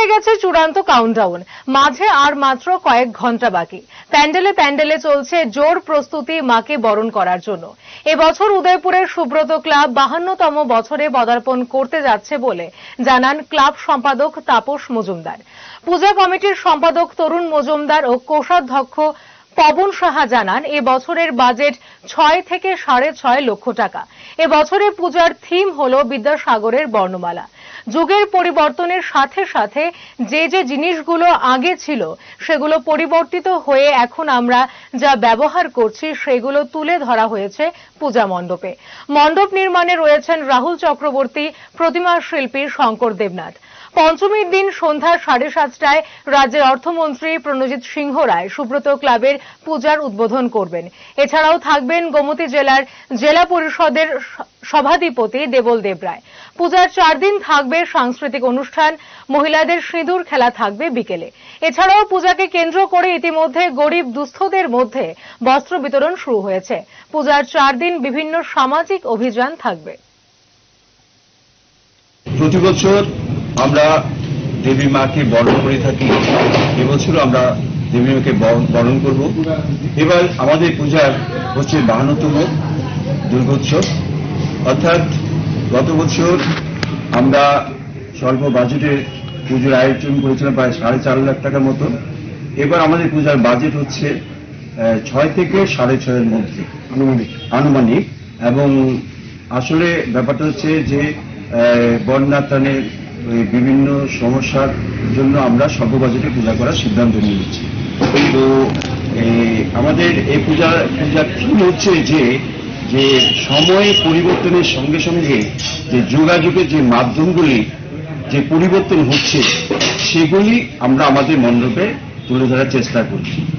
হয়ে গেছে চূড়ান্ত কাউন্টডাউন মাঝে আর মাত্র কয়েক ঘণ্টা বাকি। প্যান্ডেলে প্যান্ডেলে চলছে জোর প্রস্তুতি মাকে বরণ করার জন্য। এবছর উদয়পুরের সুব্রত ক্লাব বাহান্নতম বছরে পদার্পণ করতে যাচ্ছে বলে জানান ক্লাব সম্পাদক তাপস মজুমদার। পূজা কমিটির সম্পাদক তরুণ মজুমদার ও কোষাধ্যক্ষ পবন সাহা জানান এ বছরের বাজেট ছয় থেকে সাড়ে ছয় লক্ষ টাকা। এ বছরে পূজার থিম হল বিদ্যাসাগরের বর্ণমালা। যুগের পরিবর্তনের সাথে সাথে যে যে জিনিসগুলো আগে ছিল সেগুলো পরিবর্তিত হয়ে এখন আমরা যা ব্যবহার করছি সেগুলো তুলে ধরা হয়েছে পূজা মণ্ডপে। মণ্ডপ নির্মাণে রয়েছেন রাহুল চক্রবর্তী, প্রতিমা শিল্পী শঙ্কর দেবনাথ। পঞ্চমীর দিন সন্ধ্যা সাড়ে সাতটায় রাজ্যের অর্থমন্ত্রী প্রণজিৎ সিংহ রায় সুব্রত ক্লাবের পূজার উদ্বোধন করবেন। এছাড়াও থাকবেন গোমতী জেলার জেলা পরিষদের সভাধিপতি দেবল দেবরায় পূজার চার দিন থাকবে সাংস্কৃতিক অনুষ্ঠান, মহিলাদের সিঁদুর খেলা থাকবে বিকেলে। এছাড়াও পূজাকে কেন্দ্র করে ইতিমধ্যে গরিব দুস্থদের মধ্যে বস্ত্র বিতরণ শুরু হয়েছে। পূজার চার দিন বিভিন্ন সামাজিক অভিযান থাকবে। প্রতি বছর আমরা দেবী মাকে বরণ করে থাকি। এবছর আমরা দেবী মাকে বরণ- করব। এবার আমাদের পূজার হচ্ছে বাহান্নতম দুর্গোৎসব। অর্থাৎ গত বছর আমরা স্বল্প বাজেটে পুজোর আয়োজন করেছিলাম প্রায় সাড়ে চার লাখ টাকার মতো। এবার আমাদের পূজার বাজেট হচ্ছে ছয় থেকে সাড়ে ছয়ের মধ্যে। আনুমানিক। আনুমানিক। এবং আসলে ব্যাপারটা হচ্ছে যে বন্যা ত্রাণের বিভিন্ন সমস্যার জন্য আমরা স্বল্প বাজেটে পূজা করার সিদ্ধান্ত নিয়েছি তো আমাদের এই পূজা পূজার থিম হচ্ছে যে যে সময় পরিবর্তনের সঙ্গে সঙ্গে যে যোগাযোগের যে মাধ্যমগুলি যে পরিবর্তন হচ্ছে, সেগুলি আমরা আমাদের মণ্ডপে তুলে ধরার চেষ্টা করছি।